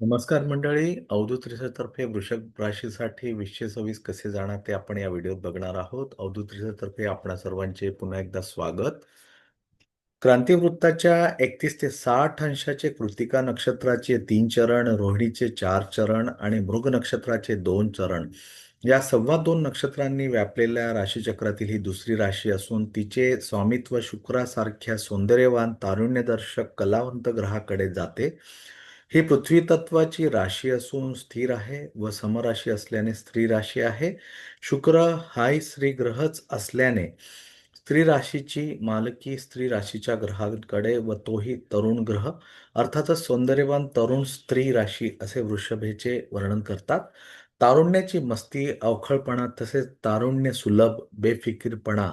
नमस्कार मंडळी. अवधूत तर्फे वृषभ राशीसाठी विषय सव्वीस कसे जाणार ते आपण या व्हिडिओत बघणार आहोत. अवधूत तर्फे आपणा सर्वांचे पुन्हा एकदा स्वागत. क्रांतीवृत्ताच्या एकतीस ते साठ अंशाचे कृतिका नक्षत्राचे तीन चरण रोहिणीचे चार चरण आणि मृग नक्षत्राचे दोन चरण. या सव्वा दोन नक्षत्रांनी व्यापलेल्या राशीचक्रातील ही दुसरी राशी असून तिचे स्वामित्व शुक्रासारख्या सौंदर्यवान तारुण्यदर्शक कलावंत ग्रहाकडे जाते. ही पृथ्वी तत्वाची राशी असून स्थिर आहे व समराशी असल्याने स्त्री राशी आहे. शुक्र हाही स्त्री ग्रहच असल्याने स्त्री राशीची मालकी स्त्री राशीच्या ग्रहाकडे व तोही तरुण ग्रह अर्थातच सौंदर्यवान तरुण स्त्री राशी असे वृषभेचे वर्णन करतात. तारुण्याची मस्ती अवखळपणा तसेच तारुण्य सुलभ बेफिकीरपणा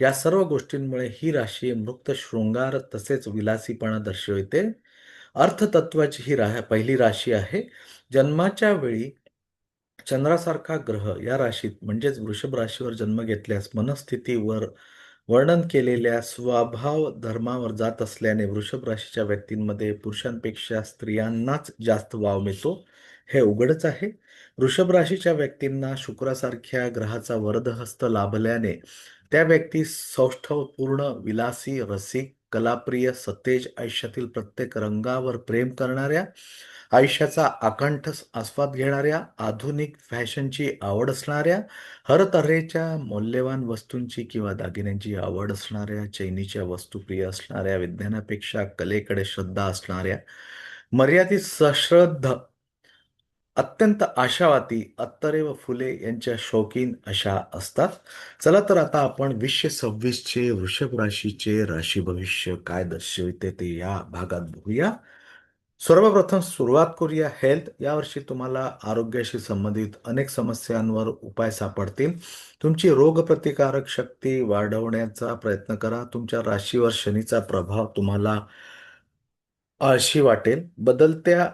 या सर्व गोष्टींमुळे ही राशी मृक्त शृंगार तसेच विलासीपणा दर्शविते. अर्थतत्वाची ही रा पहिली राशी आहे. जन्माच्या वेळी चंद्रासारखा ग्रह या राशीत म्हणजेच वृषभ राशीवर जन्म घेतल्यास मनस्थितीवर वर्णन केलेल्या स्वभाव धर्मावर जात असल्याने वृषभ राशीच्या व्यक्तींमध्ये पुरुषांपेक्षा स्त्रियांनाच जास्त वाव मिळतो. हे उघडच आहे. वृषभ राशीच्या व्यक्तींना शुक्रासारख्या ग्रहाचा वरदहस्त लाभल्याने त्या व्यक्ती सौष्ठवपूर्ण विलासी रसिक कलाप्रिय सतेज आयुष्यातील प्रत्येक रंगावर प्रेम करणाऱ्या आयुष्याचा आकंठ आस्वाद घेणाऱ्या आधुनिक फॅशनची आवड असणाऱ्या हर तऱ्हेच्या मौल्यवान वस्तूंची किंवा दागिन्यांची आवड असणाऱ्या चैनीच्या वस्तुप्रिय असणाऱ्या विज्ञानापेक्षा कलेकडे श्रद्धा असणाऱ्या मर्यादित सश्रद्ध अत्यंत आशावादी अत्तरे व फुले यांच्या शौकीन अशा असतात. चला तर आता आपण वीसशे सव्वीसचे वृषभ राशीचे राशी भविष्य काय दर्शविते ते या भागात बघूया. सर्वप्रथम सुरुवात करूया हेल्थ यावर्षी तुम्हाला आरोग्याशी संबंधित अनेक समस्यांवर उपाय सापडतील. तुमची रोगप्रतिकारक शक्ती वाढवण्याचा प्रयत्न करा. तुमच्या राशीवर शनीचा प्रभाव तुम्हाला आळशी वाटेल. बदलत्या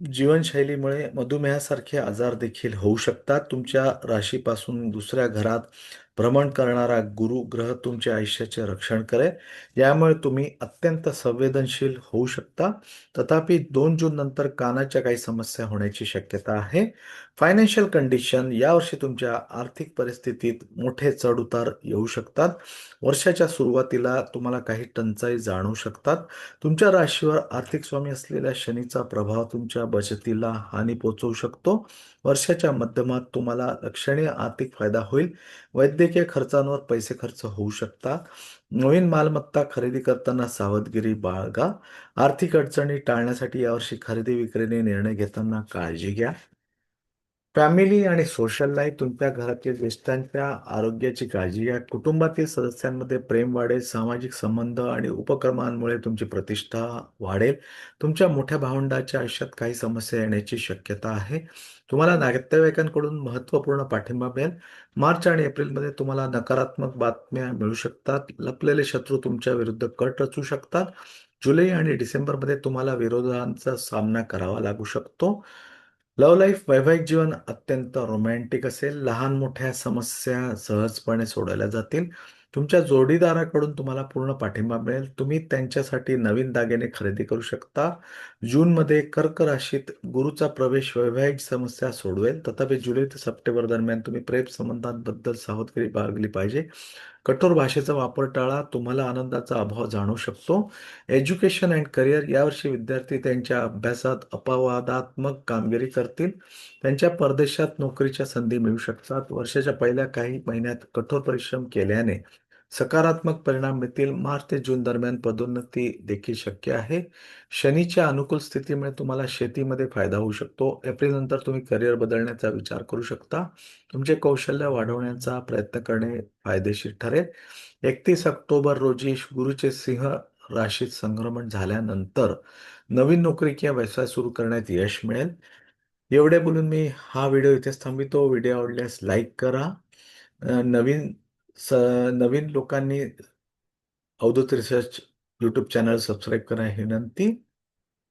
जीवनशैलीमुळे मधुमेहासारखे आजार देखील होऊ शकतात. तुमच्या राशीपासून दुसऱ्या घरात भ्रमण करणारा गुरु ग्रह तुमच्या आयुष्याचे रक्षण करेल. यामुळे तुम्ही अत्यंत संवेदनशील होऊ शकता. तथापि दोन जून नंतर कानाच्या काही समस्या होण्याची शक्यता आहे. फायनान्शियल कंडिशन यावर्षी तुमच्या आर्थिक परिस्थितीत मोठे चढउतार येऊ शकतात. वर्षाच्या सुरुवातीला तुम्हाला काही टंचाई जाणवू शकतात. तुमच्या राशीवर आर्थिक स्वामी असलेल्या शनीचा प्रभाव तुमच्या बचतीला हानी पोचवू शकतो. वर्षाच्या माध्यमात तुम्हाला लक्षणीय आर्थिक फायदा होईल. वैद्य वैद्यकीय खर्चांवर पैसे खर्च होऊ शकतात. नवीन मालमत्ता खरेदी करताना सावधगिरी बाळगा. आर्थिक अडचणी टाळण्यासाठी यावर्षी खरेदी विक्रीने निर्णय घेताना काळजी घ्या. फॅमिली आणि सोशल लाईफ तुमच्या घरातील ज्येष्ठांच्या आरोग्याची काळजी घ्या. कुटुंबातील सदस्यांमध्ये प्रेम वाढेल सामाजिक संबंध आणि उपक्रमांमुळे तुमची प्रतिष्ठा वाढेल. तुमच्या मोठ्या भावंडाच्या आयुष्यात काही समस्या येण्याची शक्यता आहे. तुम्हाला नातेवाईकांकडून महत्त्वपूर्ण पाठिंबा मिळेल. मार्च आणि एप्रिलमध्ये तुम्हाला नकारात्मक बातम्या मिळू शकतात. लपलेले शत्रू तुमच्या विरुद्ध कट रचू शकतात. जुलै आणि डिसेंबरमध्ये तुम्हाला विरोधांचा सामना करावा लागू शकतो. लव्ह लाईफ वैवाहिक जीवन अत्यंत रोमॅन्टिक असेल. लहान मोठ्या समस्या सहजपणे सोडवल्या जातील. तुमच्या जोडीदाराकडून तुम्हाला पूर्ण पाठिंबा मिळेल. तुम्ही त्यांच्यासाठी नवीन दागिने खरेदी करू शकता. जूनमध्ये कर्क राशीत गुरुचा प्रवेश वैवाहिक समस्या सोडवेल. तथापि जुलै ते सप्टेंबर दरम्यान तुम्ही प्रेम संबंधांबद्दल सावधगिरी बाळगली पाहिजे. कठोर भाषेचा वापर टाळा तुम्हाला आनंदाचा अभाव जाणू शकतो. एज्युकेशन अँड करिअर यावर्षी विद्यार्थी त्यांच्या अभ्यासात अपवादात्मक कामगिरी करतील. त्यांच्या परदेशात नोकरीच्या संधी मिळू शकतात. वर्षाच्या पहिल्या काही महिन्यात कठोर परिश्रम केल्याने सकारात्मक परिणाम मिळतील. मार्च ते जून दरम्यान पदोन्नती देखील शक्य आहे. शनीच्या अनुकूल स्थितीमुळे तुम्हाला शेतीमध्ये फायदा होऊ शकतो. एप्रिल नंतर तुम्ही करिअर बदलण्याचा विचार करू शकता. तुमचे कौशल्य वाढवण्याचा प्रयत्न करणे फायदेशीर ठरेल. एकतीस ऑक्टोबर रोजी गुरुचे सिंह राशीत संक्रमण झाल्यानंतर नवीन नोकरी किंवा व्यवसाय सुरू करण्यात यश मिळेल. एवढे बोलून मी हा व्हिडिओ इथेच थांबितो व्हिडिओ आवडल्यास लाईक करा. नवीन स नवीन लोकांनी Avdhoot research YouTube channel subscribe करा ही विनंती.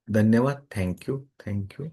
धन्यवाद. Thank you. Thank you.